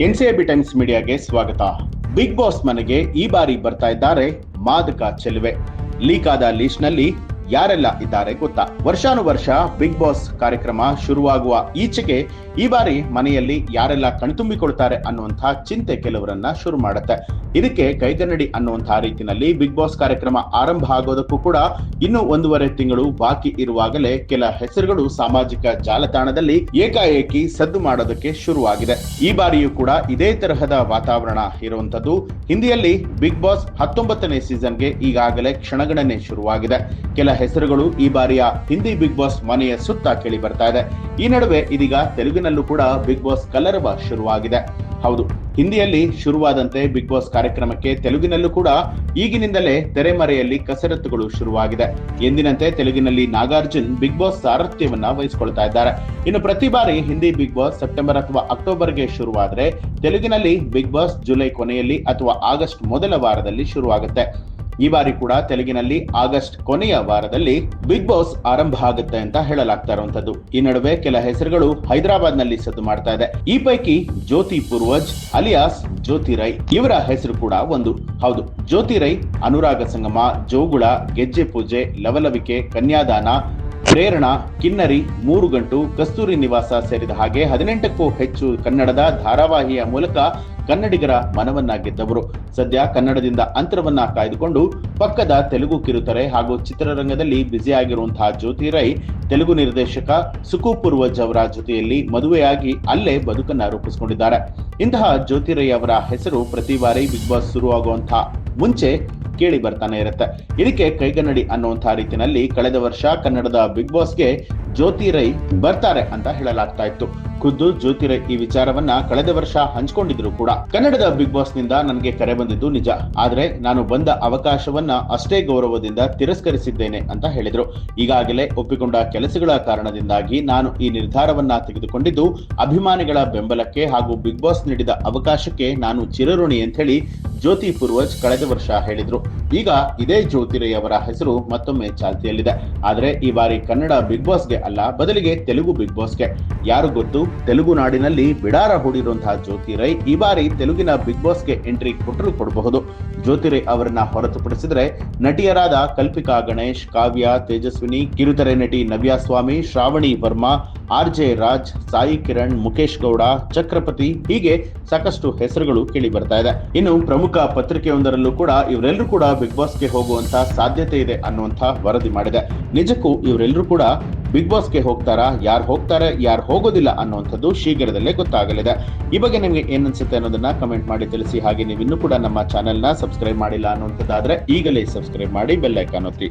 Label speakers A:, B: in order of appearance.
A: NCIB times ಮೀಡಿಯಾಗೆ ಸ್ವಾಗತ. Big boss ಮನೆಗೆ ಈ ಬಾರಿ ಬರ್ತಾ ಇದ್ದಾರೆ ಮಾದಕ ಚೆಲುವೆ. ಲೀಕ್ ಆದ ಲೀಸ್ಟ್ನಲ್ಲಿ ಯಾರೆಲ್ಲ ಇದ್ದಾರೆ ಗೊತ್ತಾ? ವರ್ಷಾನುವರ್ಷ ಬಿಗ್ ಬಾಸ್ ಕಾರ್ಯಕ್ರಮ ಶುರುವಾಗುವ ಈಚೆಗೆ ಈ ಬಾರಿ ಮನೆಯಲ್ಲಿ ಯಾರೆಲ್ಲ ಕಣ್ತುಂಬಿಕೊಳ್ತಾರೆ ಅನ್ನುವಂತಹ ಚಿಂತೆ ಕೆಲವರನ್ನ ಶುರು ಮಾಡುತ್ತೆ. ಇದಕ್ಕೆ ಕೈಗನ್ನಡಿ ಅನ್ನುವಂತಹ ರೀತಿಯಲ್ಲಿ ಬಿಗ್ ಬಾಸ್ ಕಾರ್ಯಕ್ರಮ ಆರಂಭ ಆಗೋದಕ್ಕೂ ಕೂಡ ಇನ್ನೂ ಒಂದೂವರೆ ತಿಂಗಳು ಬಾಕಿ ಇರುವಾಗಲೇ ಕೆಲ ಹೆಸರುಗಳು ಸಾಮಾಜಿಕ ಜಾಲತಾಣದಲ್ಲಿ ಏಕಾಏಕಿ ಸದ್ದು ಮಾಡೋದಕ್ಕೆ ಶುರುವಾಗಿದೆ. ಈ ಬಾರಿಯೂ ಕೂಡ ಇದೇ ತರಹದ ವಾತಾವರಣ ಇರುವಂತದ್ದು ಹಿಂದಿಯಲ್ಲಿ ಬಿಗ್ ಬಾಸ್ ಹತ್ತೊಂಬತ್ತನೇ ಸೀಸನ್ಗೆ ಈಗಾಗಲೇ ಕ್ಷಣಗಣನೆ ಶುರುವಾಗಿದೆ. ಕೆಲ ಹೆಸರುಗಳು ಈ ಬಾರಿಯ ಹಿಂದಿ ಬಿಗ್ ಬಾಸ್ ಮನೆಯ ಸುತ್ತ ಕೇಳಿ ಬರ್ತಾ ಇದೆ. ಈ ನಡುವೆ ಇದೀಗ ತೆಲುಗಿನಲ್ಲೂ ಕೂಡ ಬಿಗ್ ಬಾಸ್ ಕಲರವ ಶುರುವಾಗಿದೆ. ಹೌದು, ಹಿಂದಿಯಲ್ಲಿ ಶುರುವಾದಂತೆ ಬಿಗ್ ಬಾಸ್ ಕಾರ್ಯಕ್ರಮಕ್ಕೆ ತೆಲುಗಿನಲ್ಲೂ ಕೂಡ ಈಗಿನಿಂದಲೇ ತೆರೆಮರೆಯಲ್ಲಿ ಕಸರತ್ತುಗಳು ಶುರುವಾಗಿದೆ. ಎಂದಿನಂತೆ ತೆಲುಗಿನಲ್ಲಿ ನಾಗಾರ್ಜುನ್ ಬಿಗ್ ಬಾಸ್ ಸಾರಥ್ಯವನ್ನ ವಹಿಸಿಕೊಳ್ತಾ ಇದ್ದಾರೆ. ಇನ್ನು ಪ್ರತಿ ಬಾರಿ ಹಿಂದಿ ಬಿಗ್ ಬಾಸ್ ಸೆಪ್ಟೆಂಬರ್ ಅಥವಾ ಅಕ್ಟೋಬರ್ಗೆ ಶುರುವಾದರೆ ತೆಲುಗಿನಲ್ಲಿ ಬಿಗ್ ಬಾಸ್ ಜುಲೈ ಕೊನೆಯಲ್ಲಿ ಅಥವಾ ಆಗಸ್ಟ್ ಮೊದಲ ವಾರದಲ್ಲಿ ಶುರುವಾಗುತ್ತೆ. ಈ ಬಾರಿ ಕೂಡ ತೆಲುಗಿನಲ್ಲಿ ಆಗಸ್ಟ್ ಕೊನೆಯ ವಾರದಲ್ಲಿ ಬಿಗ್ ಬಾಸ್ ಆರಂಭ ಆಗುತ್ತೆ ಅಂತ ಹೇಳಲಾಗ್ತಾ ಇರುವಂತದ್ದು ಈ ನಡುವೆ ಕೆಲ ಹೆಸರುಗಳು ಹೈದರಾಬಾದ್ನಲ್ಲಿ ಸದ್ದು ಮಾಡ್ತಾ ಇದೆ. ಈ ಪೈಕಿ ಜ್ಯೋತಿ ಪೂರ್ವಜ್ ಅಲಿಯಾಸ್, ಜ್ಯೋತಿ ರೈ ಇವರ ಹೆಸರು ಕೂಡ ಒಂದು. ಹೌದು, ಜ್ಯೋತಿ ರೈ, ಅನುರಾಗ ಸಂಗಮ, ಜೋಗುಳ, ಗೆಜ್ಜೆ ಪೂಜೆ, ಲವಲವಿಕೆ, ಕನ್ಯಾದಾನ, ಪ್ರೇರಣಾ, ಕಿನ್ನರಿ, ಮೂರು ಗಂಟು, ಕಸ್ತೂರಿ ನಿವಾಸ ಸೇರಿದ ಹಾಗೆ ಹದಿನೆಂಟಕ್ಕೂ ಹೆಚ್ಚು ಕನ್ನಡದ ಧಾರಾವಾಹಿಯ ಮೂಲಕ ಕನ್ನಡಿಗರ ಮನವನ್ನ ಗೆದ್ದವರು. ಸದ್ಯ ಕನ್ನಡದಿಂದ ಅಂತರವನ್ನ ಕಾಯ್ದುಕೊಂಡು ಪಕ್ಕದ ತೆಲುಗು ಕಿರುತೆರೆ ಹಾಗೂ ಚಿತ್ರರಂಗದಲ್ಲಿ ಬ್ಯುಸಿಯಾಗಿರುವಂತಹ ಜ್ಯೋತಿ ರೈ, ತೆಲುಗು ನಿರ್ದೇಶಕ ಸುಕು ಪೂರ್ವಜ್ ಅವರ ಜೊತೆಯಲ್ಲಿ ಮದುವೆಯಾಗಿ ಅಲ್ಲೇ ಬದುಕನ್ನ ರೂಪಿಸಿಕೊಂಡಿದ್ದಾರೆ. ಇಂತಹ ಜ್ಯೋತಿ ರೈ ಅವರ ಹೆಸರು ಪ್ರತಿ ಬಾರಿ ಬಿಗ್ ಬಾಸ್ ಶುರುವಾಗುವಂತಹ ಮುಂಚೆ ಕೇಳಿ ಬರ್ತಾನೆ ಇರುತ್ತೆ. ಇದಕ್ಕೆ ಕೈಗನ್ನಡಿ ಅನ್ನುವಂತಹ ರೀತಿಯಲ್ಲಿ ಕಳೆದ ವರ್ಷ ಕನ್ನಡದ ಬಿಗ್ ಬಾಸ್ಗೆ ಜ್ಯೋತಿ ರೈ ಬರ್ತಾರೆ ಅಂತ ಹೇಳಲಾಗ್ತಾ ಇತ್ತು. ಖುದ್ದು ಜ್ಯೋತಿರ ಈ ವಿಚಾರವನ್ನ ಕಳೆದ ವರ್ಷ ಹಂಚಿಕೊಂಡಿದ್ರು ಕೂಡ. ಕನ್ನಡದ ಬಿಗ್ ಬಾಸ್ನಿಂದ ನನಗೆ ಕರೆ ಬಂದಿದ್ದು ನಿಜ. ಆದ್ರೆ ನಾನು ಬಂದ ಅವಕಾಶವನ್ನ ಅಷ್ಟೇ ಗೌರವದಿಂದ ತಿರಸ್ಕರಿಸಿದ್ದೇನೆ ಅಂತ ಹೇಳಿದ್ರು. ಈಗಾಗಲೇ ಒಪ್ಪಿಕೊಂಡ ಕೆಲಸಗಳ ಕಾರಣದಿಂದಾಗಿ ನಾನು ಈ ನಿರ್ಧಾರವನ್ನ ತೆಗೆದುಕೊಂಡಿದ್ದು ಅಭಿಮಾನಿಗಳ ಬೆಂಬಲಕ್ಕೆ ಹಾಗೂ ಬಿಗ್ ಬಾಸ್ ನೀಡಿದ ಅವಕಾಶಕ್ಕೆ ನಾನು ಚಿರಋಣಿ ಅಂತ ಹೇಳಿ ಜ್ಯೋತಿ ಪೂರ್ವಜ್ ಕಳೆದ ವರ್ಷ ಹೇಳಿದ್ರು. ಈಗ ಇದೇ ಜ್ಯೋತಿರೈ ಅವರ ಹೆಸರು ಮತ್ತೊಮ್ಮೆ ಚಾಲ್ತಿಯಲ್ಲಿದೆ. ಆದರೆ ಈ ಬಾರಿ ಕನ್ನಡ ಬಿಗ್ ಬಾಸ್ಗೆ ಅಲ್ಲ, ಬದಲಿಗೆ ತೆಲುಗು ಬಿಗ್ ಬಾಸ್ಗೆ. ಯಾರು ಗೊತ್ತು? ತೆಲುಗು ನಾಡಿನಲ್ಲಿ ಬಿಡಾರ ಹೂಡಿರುವಂತಹ ಜ್ಯೋತಿರೈ ಈ ಬಾರಿ ತೆಲುಗಿನ ಬಿಗ್ ಬಾಸ್ಗೆ ಎಂಟ್ರಿ ಕೊಟ್ಟರು ಕೊಡಬಹುದು. ಜ್ಯೋತಿರೈ ಅವರನ್ನ ಹೊರತುಪಡಿಸಿದ್ರೆ ನಟಿಯರಾದ ಕಲ್ಪಿಕಾ ಗಣೇಶ್, ಕಾವ್ಯ, ತೇಜಸ್ವಿನಿ, ಕಿರುತೆರೆ ನಟಿ ನವ್ಯಾ ಸ್ವಾಮಿ, ಶ್ರಾವಣಿ ವರ್ಮಾ ಆರ್ ಜೆ ರಾಜ್, ಸಾಯಿ ಕಿರಣ್ ಮುಖೇಶ್ ಗೌಡ, ಚಕ್ರಪತಿ ಹೀಗೆ ಸಾಕಷ್ಟು ಹೆಸರುಗಳು ಕೇಳಿ ಬರ್ತಾ ಇದೆ. ಇನ್ನು ಪ್ರಮುಖ ಪತ್ರಿಕೆಯೊಂದರಲ್ಲೂ ಕೂಡ ಇವರೆಲ್ಲರೂ ಕೂಡ ಬಿಗ್ ಬಾಸ್ಗೆ ಹೋಗುವಂತ ಸಾಧ್ಯತೆ ಇದೆ ಅನ್ನುವಂತ ವರದಿ ಮಾಡಿದೆ. ನಿಜಕ್ಕೂ ಇವರೆಲ್ಲರೂ ಕೂಡ ಬಿಗ್ ಬಾಸ್ಗೆ ಹೋಗ್ತಾರಾ, ಯಾರು ಹೋಗ್ತಾರೆ, ಯಾರು ಹೋಗೋದಿಲ್ಲ ಅನ್ನುವಂಥದ್ದು ಶೀಘ್ರದಲ್ಲೇ ಗೊತ್ತಾಗಲಿದೆ. ಈ ಬಗ್ಗೆ ನಿಮಗೆ ಏನನ್ಸುತ್ತೆ ಅನ್ನೋದನ್ನ ಕಮೆಂಟ್ ಮಾಡಿ ತಿಳಿಸಿ, ಹಾಗೆ ನೀವು ಇನ್ನೂ ಕೂಡ ನಮ್ಮ ಚಾನೆಲ್ನ ಸಬ್ಸ್ಕ್ರೈಬ್ ಮಾಡಿಲ್ಲ ಅನ್ನುವಂಥದ್ದಾದ್ರೆ ಈಗಲೇ ಸಬ್ಸ್ಕ್ರೈಬ್ ಮಾಡಿ ಬೆಲ್ಲೈಕಾನ್ ಒತ್ತಿ.